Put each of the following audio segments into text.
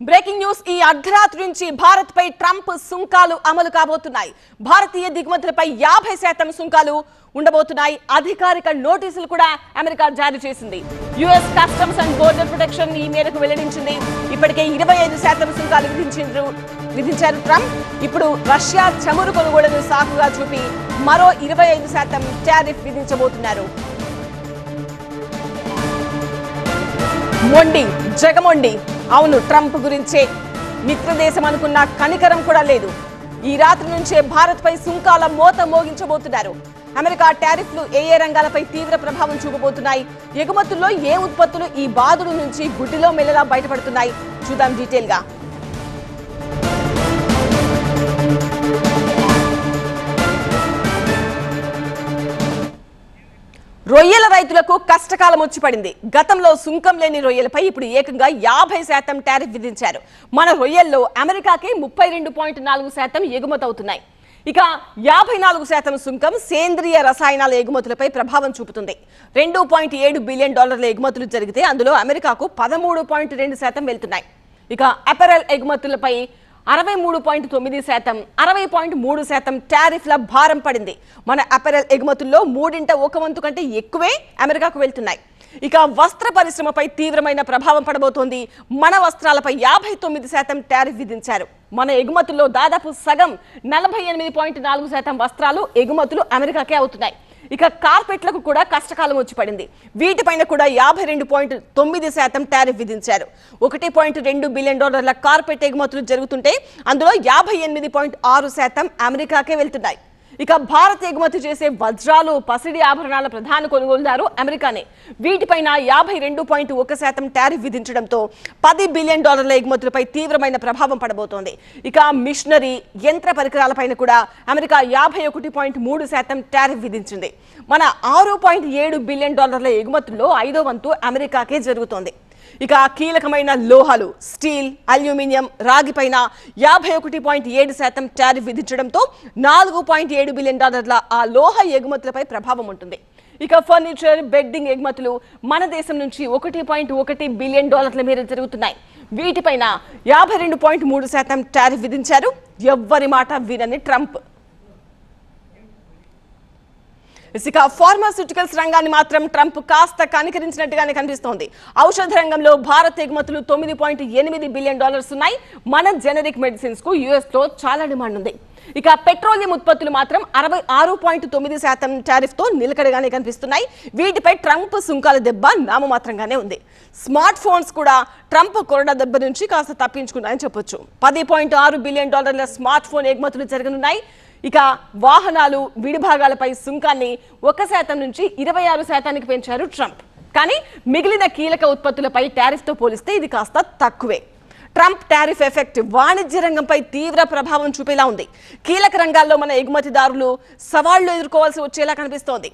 Breaking news ఈ అర్ధరాత్రి నుంచి భారత్ పై ట్రంప్ సుంకాలు అమలు కాబోతున్నాయి. భారతీయ దిగుమతులపై యాభై శాతం సుంకాలు ఉండబోతున్నాయి. అధికారిక నోటీసులు కూడా అమెరికా జారీ చేసింది. US customs and border protection ఈ మేరకు వెల్లడించింది. ఇప్పటికే ఇరవై ఐదు శాతం సుంకాలు విధించారు విధించారు ట్రంప్. ఇప్పుడు రష్యా చమురు కొనుగోలును సాకుగా చూపి మరో ఇరవై ఐదు శాతం టారిఫ్ విధించబోతున్నారు. మొండి జగమొండి అవును ట్రంప్ గురించే. మిత్రదేశం అనుకున్న కనికరం కూడా లేదు. ఈ రాత్రి నుంచే భారత్పై సుంకాల మోత మోగించబోతున్నారు. అమెరికా టారిఫ్లు ఏ ఏ రంగాలపై తీవ్ర ప్రభావం చూపబోతున్నాయి. ఎగుమతుల్లో ఏ ఉత్పత్తులు ఈ బాధుడు నుంచి గుడ్డిలో మెల్లలా బయటపడుతున్నాయి. చూద్దాం డీటెయిల్ రొయ్యల రైతులకు కష్టకాలం వచ్చి పడింది. గతంలో సుంకం లేని రొయ్యలపై ఇప్పుడు ఏకంగా యాభై శాతం టారిఫ్ విధించారు. మన రొయ్యల్లో అమెరికాకి ముప్పై రెండు పాయింట్ నాలుగు శాతం ఎగుమతి అవుతున్నాయి. ఇక యాభై నాలుగు శాతం సుంకం సేంద్రియ రసాయనాల ఎగుమతులపై ప్రభావం చూపుతుంది. రెండు పాయింట్ ఏడు బిలియన్ డాలర్ల ఎగుమతులు జరిగితే అందులో అమెరికాకు పదమూడు పాయింట్ రెండు శాతం వెళ్తున్నాయి. ఇక అపెరల్ ఎగుమతులపై అరవై మూడు పాయింట్ తొమ్మిది శాతం అరవై పాయింట్ మూడు శాతం టారిఫ్ల భారం పడింది. మన అపెరల్ ఎగుమతుల్లో మూడింట ఒక వంతు కంటే ఎక్కువే అమెరికాకు వెళ్తున్నాయి. ఇక వస్త్ర పరిశ్రమపై తీవ్రమైన ప్రభావం పడబోతోంది. మన వస్త్రాలపై యాభై తొమ్మిది శాతం టారిఫ్ విధించారు. మన ఎగుమతుల్లో దాదాపు సగం నలభై ఎనిమిది పాయింట్ నాలుగు శాతం వస్త్రాలు ఎగుమతులు అమెరికాకే అవుతున్నాయి. ఇక కార్పెట్లకు కూడా కష్టకాలం వచ్చి పడింది. వీటిపైన కూడా యాభై రెండు పాయింట్ తొమ్మిది శాతం టారిఫ్ విధించారు. ఒకటి పాయింట్ రెండు బిలియన్ డాలర్ల కార్పెట్ ఎగుమతులు జరుగుతుంటే అందులో యాభై ఎనిమిది పాయింట్ ఆరు శాతం అమెరికాకే వెళ్తున్నాయి. ఇక భారత్ ఎగుమతి చేసే వజ్రాలు పసిడి ఆభరణాల ప్రధాన కొనుగోలుదారు అమెరికానే. వీటిపైన యాభై రెండు పాయింట్ ఒక శాతం టారిఫ్ విధించడంతో పది బిలియన్ డాలర్ల ఎగుమతులపై తీవ్రమైన ప్రభావం పడబోతోంది. ఇక మిషనరీ యంత్ర పరికరాలపైన కూడా అమెరికా యాభై ఒకటి పాయింట్ మూడు శాతం టారిఫ్ విధించింది. మన ఆరు పాయింట్ ఏడు బిలియన్ డాలర్ల ఎగుమతుల్లో ఐదో వంతు అమెరికాకే జరుగుతోంది. ఇక కీలకమైన లోహాలు స్టీల్ అల్యూమినియం రాగి పైన యాభై ఒకటి పాయింట్ ఏడు శాతం టారిఫ్ విధించడంతో నాలుగు పాయింట్ ఏడు బిలియన్ డాలర్ల ఆ లోహ ఎగుమతులపై ప్రభావం ఉంటుంది. ఇక ఫర్నిచర్ బెడ్డింగ్ ఎగుమతులు మన దేశం నుంచి ఒకటి పాయింట్ ఒకటి బిలియన్ డాలర్ల మేర జరుగుతున్నాయి. వీటిపైన యాభై రెండు పాయింట్ మూడు శాతం టారిఫ్ విధించారు. ఎవ్వరి మాట వీరని ట్రంప్. ఇక ఫార్మాస్యూటికల్స్ రంగాన్ని మాత్రం ట్రంప్ కాస్త కనికరించినట్టుగానే కనిపిస్తోంది. ఔషధ రంగంలో భారత్ ఎగుమతులు తొమ్మిది పాయింట్ ఎనిమిది బిలియన్ డాలర్స్ ఉన్నాయి. మన జెనరిక్ మెడిసిన్స్కు యుఎస్లో చాలా డిమాండ్ ఉంది. ఇక పెట్రోలియం ఉత్పత్తులు మాత్రం అరవై ఆరు పాయింట్ తొమ్మిది శాతం టారిఫ్తో నిలకడగానే కనిపిస్తున్నాయి. వీటిపై ట్రంప్ సుంకాల దెబ్బ నామమాత్రంగానే ఉంది. స్మార్ట్ ఫోన్స్ కూడా ట్రంప్ కొరడా దెబ్బ నుంచి కాస్త తప్పించుకున్నాయని చెప్పొచ్చు. పది పాయింట్ ఆరు బిలియన్ డాలర్ల స్మార్ట్ ఫోన్ ఎగుమతులు జరగనున్నాయి. ఇక వాహనాలు విడిభాగాలపై సుంకాన్ని ఒక శాతం నుంచి ఇరవై ఆరు శాతానికి పెంచారు ట్రంప్. కానీ మిగిలిన కీలక ఉత్పత్తులపై టారిఫ్తో పోలిస్తే ఇది కాస్త తక్కువే. ట్రంప్ టారిఫ్ ఎఫెక్ట్ వాణిజ్య రంగంపై తీవ్ర ప్రభావం చూపేలా ఉంది. కీలక రంగాల్లో మన ఎగుమతిదారులు సవాళ్ళు ఎదుర్కోవాల్సి వచ్చేలా కనిపిస్తోంది.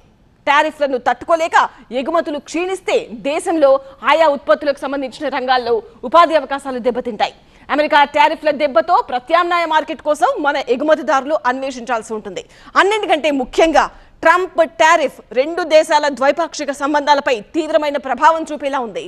టారిఫ్లను తట్టుకోలేక ఎగుమతులు క్షీణిస్తే దేశంలో ఆయా ఉత్పత్తులకు సంబంధించిన రంగాల్లో ఉపాధి అవకాశాలు దెబ్బతింటాయి. అమెరికా టారిఫ్ల దెబ్బతో ప్రత్యామ్నాయ మార్కెట్ కోసం మన ఎగుమతిదారులు అన్వేషించాల్సి ఉంటుంది. అన్నింటికంటే ముఖ్యంగా ట్రంప్ టారిఫ్ రెండు దేశాల ద్వైపాక్షిక సంబంధాలపై తీవ్రమైన ప్రభావం చూపేలా ఉంది.